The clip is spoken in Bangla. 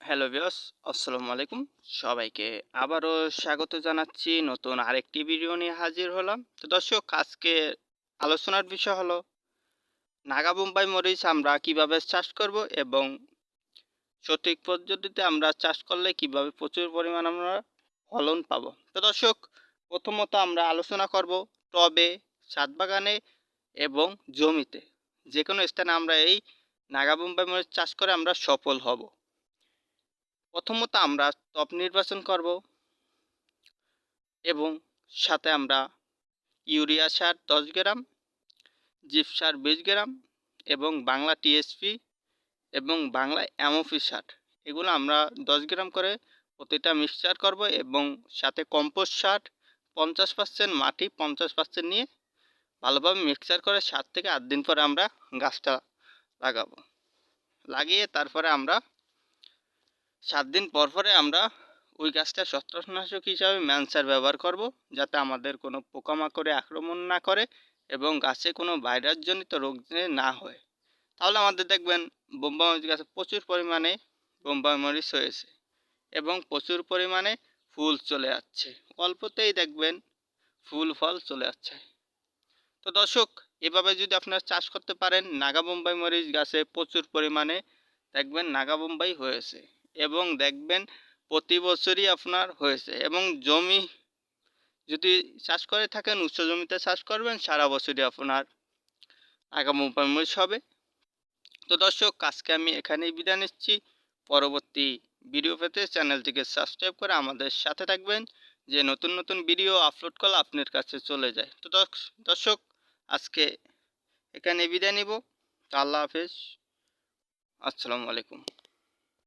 হ্যালো বিয়স আসসালামু আলাইকুম। সবাইকে আবারও স্বাগত জানাচ্ছি। নতুন আরেকটি ভিডিও নিয়ে হাজির হলাম। তো দর্শক, আজকে আলোচনার বিষয় হলো, নাগা বোম্বাই মরিচ আমরা কীভাবে চাষ করব এবং সঠিক পদ্ধতিতে আমরা চাষ করলে কীভাবে প্রচুর পরিমাণ আমরা ফলন পাব। তো দর্শক, প্রথমত আমরা আলোচনা করব টবে ছাদ বাগানে এবং জমিতে। যে কোনো স্থানে আমরা এই নাগা বোম্বাই মরিচ চাষ করে আমরা সফল হব। প্রথমত আমরা টপ নির্বাচন করব এবং সাথে আমরা ইউরিয়া সার দশ গ্রাম, জিপ সার বিশ গ্রাম এবং বাংলা টিএসপি এবং বাংলা অ্যামোফি সার। এগুলো আমরা দশ গ্রাম করে প্রতিটা মিক্সচার করব এবং সাথে কম্পোস্ট সার পঞ্চাশ পার্সেন্ট মাটি পঞ্চাশ পার্সেন্ট নিয়ে ভালোভাবে মিক্সচার করে সাত থেকে আট দিন পরে আমরা গাছটা লাগাবো। লাগিয়ে তারপরে আমরা সাত দিন পর পরে আমরা ওই গাছটা ছত্রাকনাশক হিসাবে ম্যানসার ব্যবহার করব, যাতে আমাদের কোনো পোকামাকড়ে আক্রমণ না করে এবং গাছে কোনো ভাইরাসজনিত রোগ না হয়। তাহলে আমাদের দেখবেন বোম্বা মরিচ গাছে প্রচুর পরিমাণে বোম্বা মরিচ হয়েছে এবং প্রচুর পরিমাণে ফুল চলে যাচ্ছে অল্পতেই দেখবেন ফুল, ফল চলে যাচ্ছে তো দর্শক, এভাবে যদি আপনারা চাষ করতে পারেন, নাগা বোম্বাই মরিচ গাছে প্রচুর পরিমাণে দেখবেন নাগা বোম্বাই হয়েছে। এবং দেখবেন প্রতি বছরই আপনার হয়েছে এবং জমি যদি চাষ করে থাকেন, উচ্চ জমিতে চাষ করবেন, সারা বছরই আপনার আগামী মরিচ হবে। তো দর্শক, আজকে আমি এখানেই বিদায় নিচ্ছি। পরবর্তী ভিডিও পেতে চ্যানেলটিকে সাবস্ক্রাইব করে আমাদের সাথে থাকবেন। যে নতুন নতুন ভিডিও আপলোড করলে আপনার কাছে চলে যায়। তো দর্শক, আজকে এখানে বিদায় নিব। আল্লাহ হাফেজ। আসসালামু আলাইকুম।